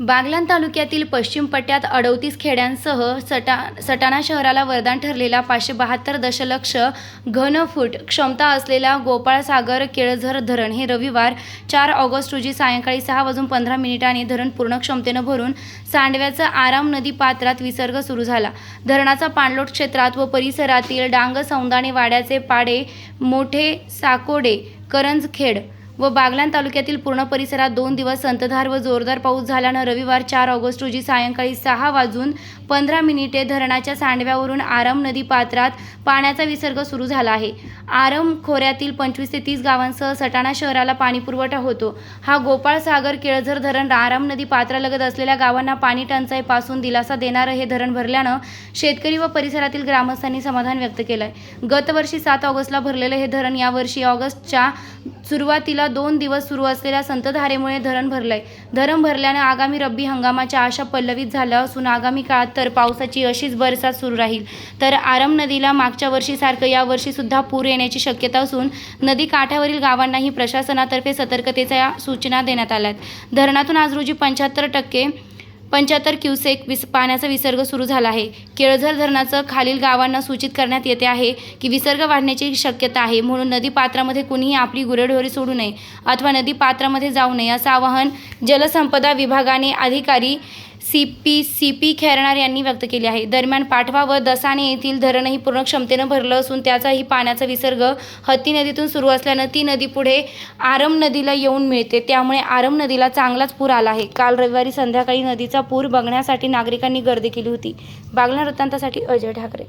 बागलान तालुक्यातील पश्चिम पट्ट्यात अडवतीस खेड्यांसह सटा सटाणा शहराला वरदान ठरलेला पाचशे बहात्तर दशलक्ष घनफूट क्षमता असलेला गोपाळसागर केळझर धरण हे रविवार चार ऑगस्ट रोजी सायंकाळी सहा वाजून पंधरा मिनिटांनी धरण पूर्ण क्षमतेनं भरून सांडव्याचा आराम नदी पात्रात विसर्ग सुरू झाला. धरणाचा पाणलोट क्षेत्रात व परिसरातील डांग सौंदाणे वाड्याचे पाडे मोठे साकोडे करंजखेड व बागलान तालुक्यातील पूर्ण परिसरात दोन दिवस संतधार व जोरदार पाऊस झाल्यानं रविवार चार ऑगस्ट रोजी सायंकाळी सहा वाजून पंधरा मिनिटे धरणाच्या सांडव्यावरून आरम नदी पात्रात पाण्याचा विसर्ग सुरू झाला आहे. आरम खोऱ्यातील पंचवीस ते तीस गावांसह सटाणा शहराला पाणीपुरवठा होतो. हा गोपाळ सागर केळझर धरण आरम नदी पात्रालगत असलेल्या गावांना पाणी टंचाईपासून दिलासा देणारं हे धरण भरल्यानं शेतकरी व परिसरातील ग्रामस्थांनी समाधान व्यक्त केलं आहे गतवर्षी सात ऑगस्टला भरलेलं हे धरण यावर्षी ऑगस्टच्या सुरुवातीला दोन दिवस सुरू असलेल्या संतधारेमुळे धरण भरलंय. धरण भरल्याने आगामी रब्बी हंगामाच्या आशा पल्लवित झाल्या असून आगामी काळात तर पावसाची अशीच बरसात सुरू राहील. तर आरम नदीला मागच्या वर्षीसारखं यावर्षी सुद्धा पूर येण्याची शक्यता असून नदी काठावरील गावांनाही प्रशासनातर्फे सतर्कतेच्या सूचना देण्यात आल्या आहेत धरणातून आज रोजी पंच्याहत्तर टक्के पंच्याहत्तर क्युसेक विस पाण्याचा विसर्ग सुरू झाला आहे. केळझर धरणाचं खालील गावांना सूचित करण्यात येते आहे की विसर्ग वाढण्याची शक्यता आहे म्हणून नदी पात्रामध्ये कुणीही आपली गुरेढोरे सोडू नये अथवा नदी पात्रामध्ये जाऊ नये असं आवाहन जलसंपदा विभागाने अधिकारी C P C P Khairnar यांनी व्यक्त केली आहे. दरम्यान पाठवा व दसाने येथील धरणही पूर्ण क्षमतेनं भरलं असून त्याचाही पाण्याचा विसर्ग हत्ती नदीतून सुरू असल्यानं ती नदी पुढे आरम नदीला येऊन मिळते. त्यामुळे आरम नदीला चांगलाच पूर आला आहे. काल रविवारी संध्याकाळी नदीचा पूर बघण्यासाठी नागरिकांनी गर्दी केली होती. बागला वृत्तांतासाठी अजय ठाकरे.